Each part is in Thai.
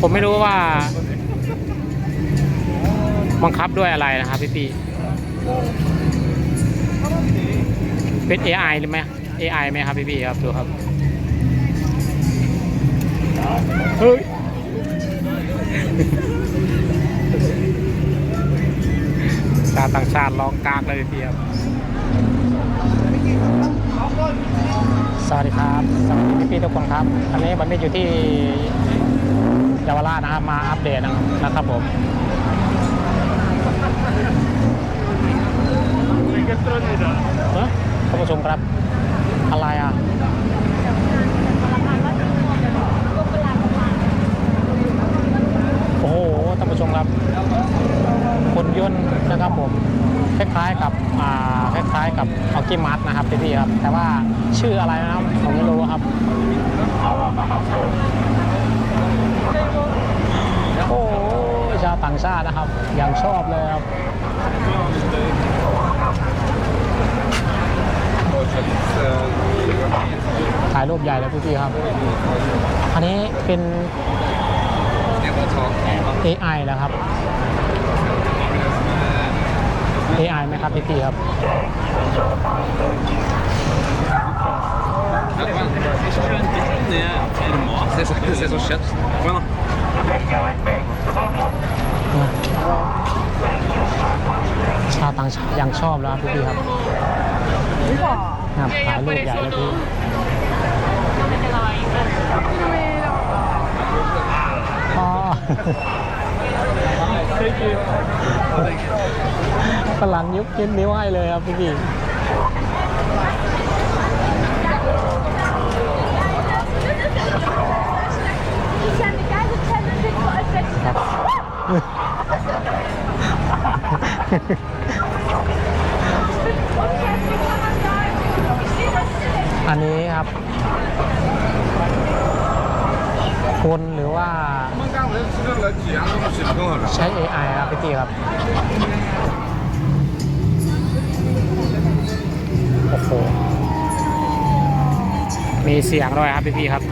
ผมไม่รู้ว่า บังคับด้วยอะไรนะครับพี่พี่เป็น AI หรือไหม AI ไหมครับพี่พี่ครับดูครับเฮ้ยชาต่างชาติร้องกากเลยพี่ครับสวัสดีครับ สวัสดีพี่ๆทุกคนครับ อันนี้วันนี้อยู่ที่ เยาวราชนะครับมาอัปเดตนะครับผมเอ้ยท่านผู้ชมครับ อะไรอะโอ้โหท่านผู้ชมครับคนยนต์นะครับผมคล้ายๆกับอ่าคล้ายๆกับออกิมัสนะครับพี่ๆครับ แต่ว่าชื่ออะไรนะครับผมไม่รู้ครับ โอ้โห ชาวต่างชาตินะครับอย่างชอบเลยครับถ่ายรูปใหญ่เลยพี่ๆครับ อันนี้เป็น AI แล้วครับ AI ไหมครับพี่ๆครับ C'est ça, c'est son chat. Voilà. ชางยังชอบแล้วครับพี่ครับครับถ่ายรูปใหญ่เลยพี่อ๋อฝรั่งยุบยิ้มนิ้วให้เลยครับพี่ๆ Ich habe ครับ คนหรือว่าใช้ AI ครับพี่ตีครับ โอ้โห มีเสียงด้วยครับพี่พีครับ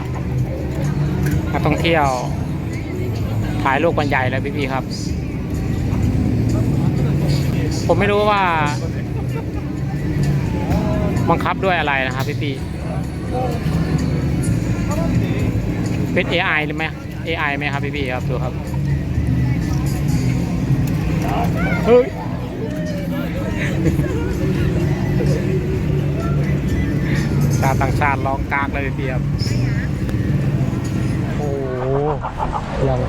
มาท่องเที่ยวถ่ายรูปกันใหญ่เลยพี่พีครับ ผมไม่รู้ว่าบังคับด้วยอะไรนะครับพี่พี่ เป็น AI หรือไหม AI ไหมครับ พี่ๆครับดูครับ เฮ้ยชาต่างชาติร้องกากเลยเพี่ครับโอ้ยัง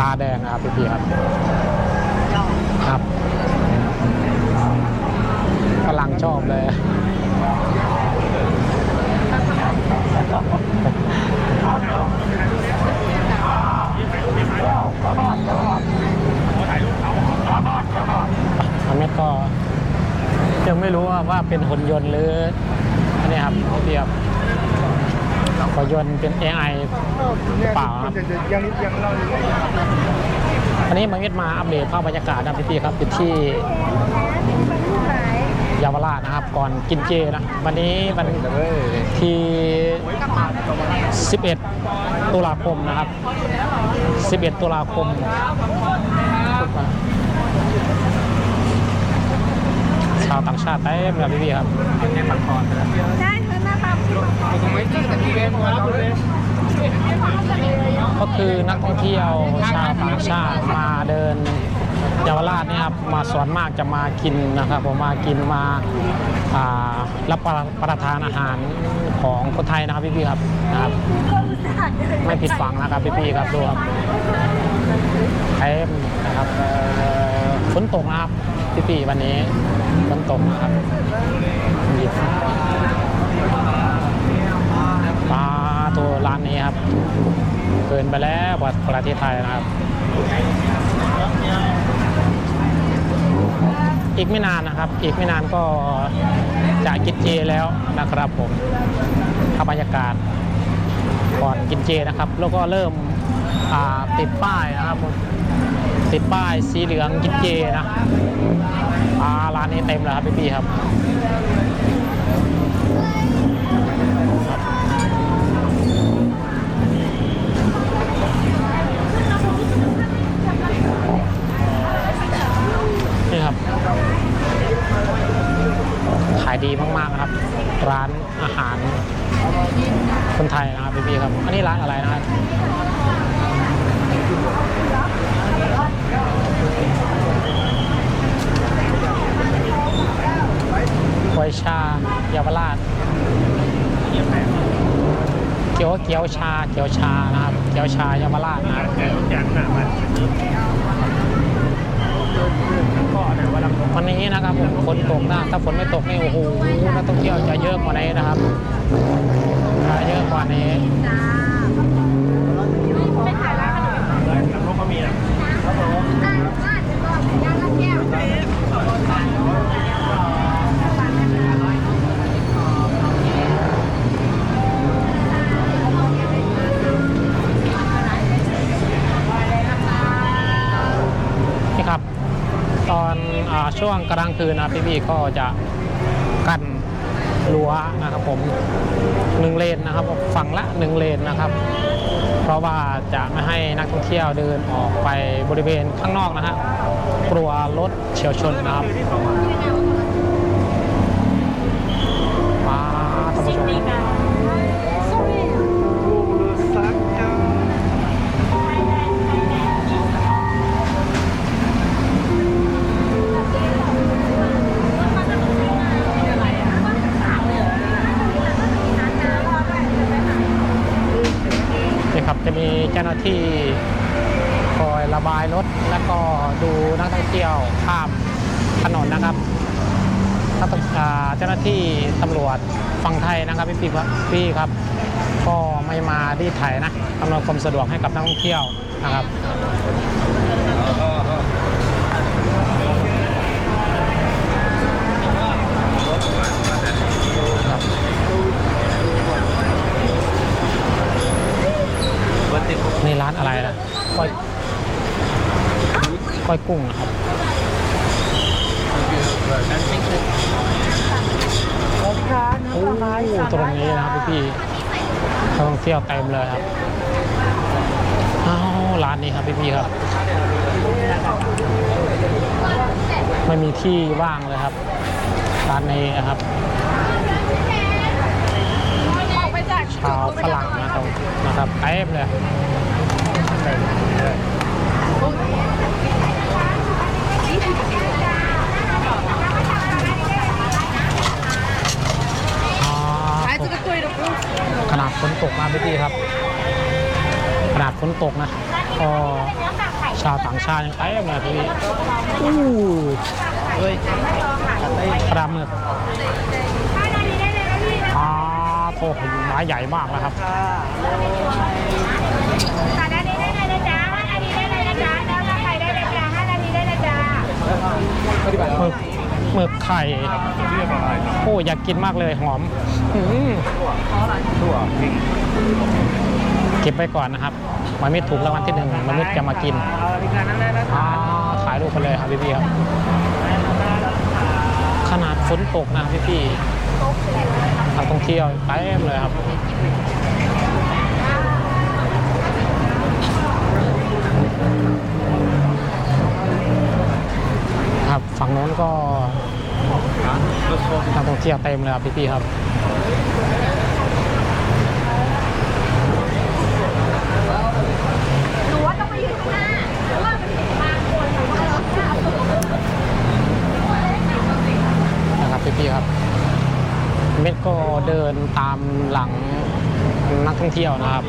ตาแดงนะครับพี่พี่ครับกำลังชอบเลย อันนี้ ก็ยังไม่รู้ว่าว่าเป็นหุ่นยนต์หรืออันนี้ครับพี่ครับหุ่นยนต์เป็น AI เปล่าครับอันนี้มันก็มาอัปเดตภาพบรรยากาศนะพี่ๆครับอยู่ที่ยาวราชนะครับ ก่อนกินเจนะ วันนี้วันที่ 11 ตุลาคมนะครับ 11 ตุลาคม ชาวต่างชาติเต็มเลยพี่ๆครับได้คือหน้าตาก็คือนักท่องเที่ยวชาวต่างชาติมาเดินเยาวราชเนี่ยครับมาส่วนมากจะมากินนะครับผมมากินมารับประทานอาหารของคนไทยนะครับพี่ๆครับนะครับไม่ผิดฝังนะครับพี่ๆครับดูครับเต็มนะครับฝนตกนะครับพี่ๆวันนี้ ฝนตกนะครับดีปลาตัวร้านนี้ครับเกินไปแล้วกว่าประเทศไทยนะครับ อีกไม่นานนะครับ อีกไม่นานก็จะกินเจแล้วนะครับผมภาพบรรยากาศก่อนกินเจนะครับ แล้วก็เริ่มติดป้ายนะครับผมติดป้ายสีเหลืองกินเจนะ อ่าร้านนี้เต็มแล้วครับพี่พีครับนี่ครับ ขายดีมากๆครับ ร้านอาหารคนไทยนะครับพี่พีครับ อันนี้ร้านอะไรนะครับ เกี๊ยวเกี๊ยวชาเกี๊ยวชานะครับเกี๊ยวชายาวราชนะครับวันนี้นะครับผมฝนตกนะถ้าฝนไม่ตกนี่โอ้โหนักท่องเที่ยวจะเยอะกว่านี้นะครับจะเยอะกว่านี้ไม่ถ่ายร้านขนมอ่าบ้านก็ย่างละ ช่วงกลางคืนนะพี่ๆก็จะกันรั้วนะครับผมหนึ่งเลนนะครับฝั่งละหนึ่งเลนนะครับ เพราะว่าจะไม่ให้นักท่องเที่ยวเดินออกไปบริเวณข้างนอกนะฮะกลัวรถเฉียวชนนะครับ ระบายรถ แล้วก็ดูนักท่องเที่ยวข้ามถนนนะครับนักท่องอ่าเจ้าหน้าที่ตำรวจฝั่งไทยนะครับพี่พี่ครับพี่ครับ ก็ไม่มาที่ไถนะอำนวยความสะดวกให้กับนักท่องเที่ยวนะครับ ในร้านอะไรนะก้อยก้ อยกุ้งนะครับโอ้ตรงนี้นะครับพี่ๆนักท่องเที่ยวเต็มเลยครับอ้าวร้านนี้ครับพี่ๆครับ ไม่มีที่ว่างเลยครับ ร้านนี้นะครับออกไปจากชาวฝรั่งนะครับนะครับเต็มเลยอ่า ขนาดฝนตกนะพี่ๆครับ ขนาดฝนตกนะก็ชาวต่างชาติยังเต็มเลยพี่อู้เฮ้ยปลาหมึกอ่าโถไม้ใหญ่มากนะครับ หมึกหมึกไข่โอ้อยากกินมากเลยหอมอื้อหือเก็บไปก่อนนะครับมันไม่ถูกรางวัลที่หนึ่งมนุษย์จะมากินอ่าถ่ายรูปไปเลยครับพี่ๆครับขนาดฝนตกนะพี่ๆนักท่องเที่ยวเต็มเลยครับ ครับ ฝั่งโน้นก็นักท่องเที่ยวเต็มเลยครับพี่ๆครับหนูว่าต้องไปยืนข้างหน้าเพราะมันเห็นทางคนแต่ว่าเราข้ามนะครับพี่ๆครับ เม็ดก็เดินตามหลังนักท่องเที่ยวนะครับ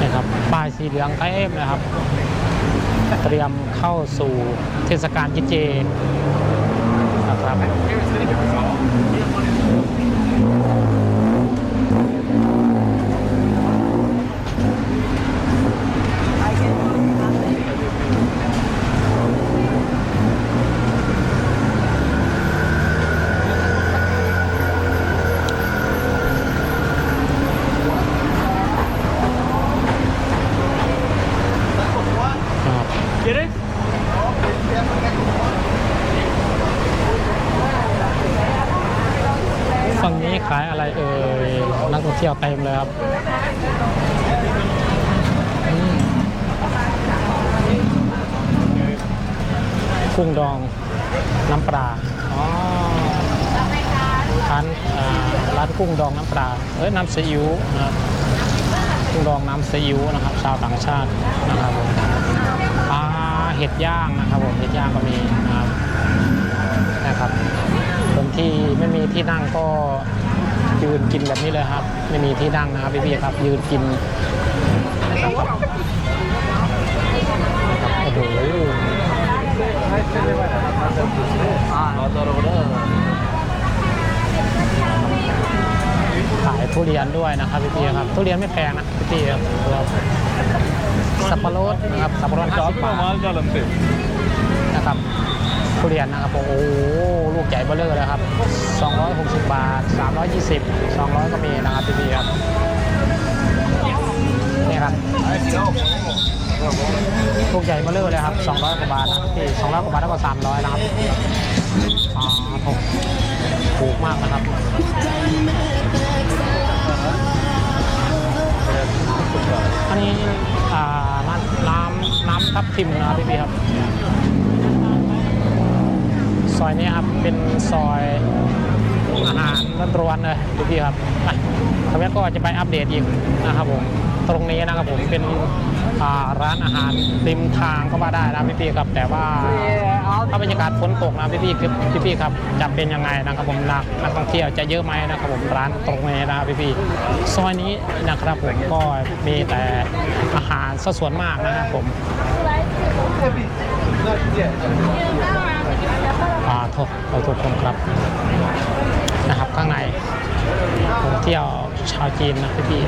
นี่ครับป้ายสีเหลืองเต็มเลยครับ เตรียมเข้าสู่เทศกาลกินเจนะครับ ฝั่งนี้ขายอะไรเอ่ยนักท่องเที่ยวเต็มเลยครับกุ้งดองน้ำปลาร้านร้านกุ้งดองน้ำปลาเอ้ยน้ำซีอิ๊วนะครับกุ้งดองน้ำซีอิ๊วนะครับ ชาวต่างชาตินะครับผม เห็ดย่างนะครับผมเห็ดย่างก็มีนะครับนะครับคนที่ไม่มีที่นั่งก็ยืนกินแบบนี้เลยครับ ไม่มีที่นั่งนะครับพี่ๆครับ ยืนกินโอ้โหขายทุเรียนด้วยนะครับพี่พี่ครับ ทุเรียนไม่แพงนะพี่พี่ครับ สับปะรดนะครับสับปะรด50บาทนะครับทุเรียนนะครับโอ้โหลูกใหญ่เบ้อเลอเลยครับ 260 บาท 320 200 ก็มีนะครับพี่พี่ครับนี่ครับลูกใหญ่เบ้อเลอเลยครับ 200 กว่าบาทนะพี่200 กว่าบาทแล้วก็ 300 นะครับอ่าถูกถูกมากนะครับอันนี้อ่า น้ำน้ำน้ำทับทิมนะครับพี่พี่ครับ ซอยนี้ครับเป็นซอยอาหารร้อนๆเลยพี่พี่ครับทางนี้ก็จะไปอัปเดตอีกนะครับผม ตรงนี้นะครับผมเป็น ร้านอาหารริมทางก็ว่าได้นะพี่พี่ครับ แต่ว่าถ้าบรรยากาศฝนตกนะพี่พี่คือพี่พี่ครับจะเป็นยังไงนะครับผมนักนักท่องเที่ยวจะเยอะไหมนะครับผมร้านตรงนี้นะครับพี่พี่ซอยนี้นะครับผมก็มีแต่อาหารซะส่วนมากนะครับผมอ่าโทษเราทุกคนครับนะครับข้างในผมเที่ยวชาวจีนนะพี่พี่